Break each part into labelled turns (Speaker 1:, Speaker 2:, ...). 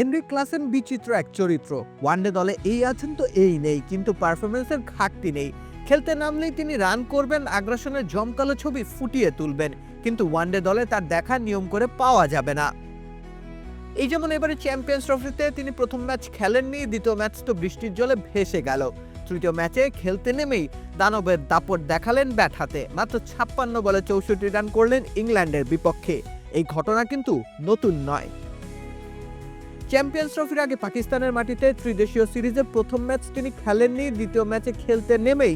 Speaker 1: Enrique Klaasen বিচিত্র এক চরিত্র। ওয়ানডে দলে এই আছেন তো এই নেই, কিন্তু পারফরমেন্সের ঘাটতি নেই। খেলতে নামলেই তিনি রান করবেন, আগ্রাসনের জমকালো ছবি ফুটিয়ে তুলবেন, কিন্তু ওয়ানডে দলে তার দেখা নিয়ম করে পাওয়া যাবে না। এই যেমন এবারে চ্যাম্পিয়ন্স ট্রফিতে তিনি প্রথম ম্যাচ খেলেননি, দ্বিতীয় ম্যাচ তো বৃষ্টির জলে ভেসে গেল। তৃতীয় ম্যাচে খেলতে নেমেই দানবের দাপট দেখালেন ব্যাট হাতে। মাত্র ছাপ্পান্ন বলে চৌষট্টি রান করলেন ইংল্যান্ডের বিপক্ষে। এই ঘটনা কিন্তু নতুন নয়। চ্যাম্পিয়ন্স ট্রফির আগে পাকিস্তানের মাটিতে ত্রিদেশীয় সিরিজে প্রথম ম্যাচ তিনি খেলেননি, দ্বিতীয় ম্যাচে খেলতে নেমেই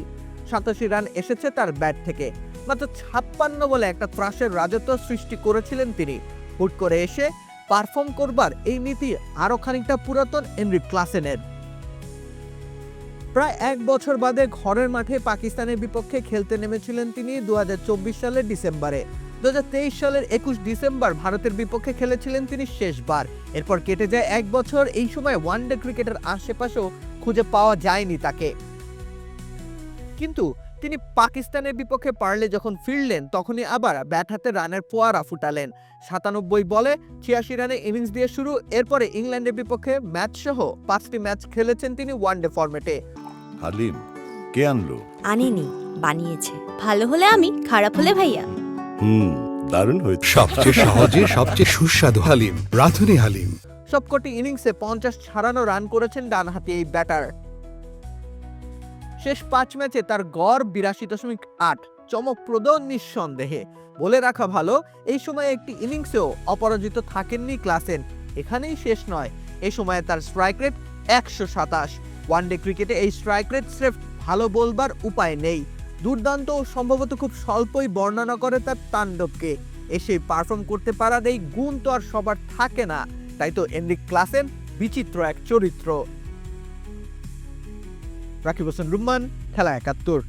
Speaker 1: সাতাশি রান এসেছে তার ব্যাট থেকে। মাত্র ছাপ্পান্ন বলে একটা ত্রাসের রাজত্ব সৃষ্টি করেছিলেন তিনি। হুট করে এসে পারফর্ম করবার এই নীতি আরও খানিকটা পুরাতন এনরিক ক্লাসেনের। প্রায় এক বছর বাদে ঘরের মাঠে পাকিস্তানের বিপক্ষে খেলতে নেমেছিলেন তিনি দু হাজার চব্বিশ সালের ডিসেম্বরে। দু সালের একুশ ডিসেম্বর ভারতের বিপক্ষে খেলেছিলেন তিনি শেষবার। এরপর কেটে যায় এক বছর এই সময় ওয়ানডে ক্রিকেটের আশেপাশেও খুঁজে পাওয়া যায়নি তাকে। কিন্তু তিনি পাকিস্তানের বিপক্ষে পারলে যখন ফিরলেন তখনই আবার ব্যাট হাতে রানের ফোয়ারা ফুটালেন। সাতানব্বই বলে ছিয়াশি রানে ইনিংস দিয়ে শুরু এরপরে ইংল্যান্ডের বিপক্ষে ম্যাচ সহ পাঁচটি ম্যাচ খেলেছেন তিনি ওয়ানডে ফরম্যাটে
Speaker 2: হালিম কে আনলো?
Speaker 3: আনেনি বানিয়েছে। ভালো হলে আমি খারাপ হলে ভাইয়া।
Speaker 2: হুম দারুণ হয়েছে।
Speaker 4: সবচেয়ে সহজে সবচেয়ে সুস্বাদু হালিম রাধুনি হালিম।
Speaker 1: সবকটি ইনিংসে পঞ্চাশ ছাড়ানো রান করেছেন ডানহাতি এই ব্যাটার। শেষ পাঁচ ম্যাচে তার গড় বিরাশি দশমিক আট চমকপ্রদ নিঃসন্দেহে। বলে রাখা ভালো এই সময়ে একটি ইনিংসেও অপরাজিত থাকেননি ক্লাসেন এখানেই শেষ নয়। এই সময়ে তার স্ট্রাইক রেট একশো সাতাশ। ওয়ানডে ক্রিকেটে এই স্ট্রাইক রেট স্রেফ ভালো বলবার উপায় নেই। দুর্দান্ত ও সম্ভবত খুব স্বল্পই বর্ণনা করে তার তাণ্ডবকে। এসে পারফর্ম করতে পারার এই গুণ তো আর সবার থাকে না। তাই তো এনরিক ক্লাসেন বিচিত্র এক চরিত্র। রাকিব হোসেন রুম্মান, খেলা একাত্তর।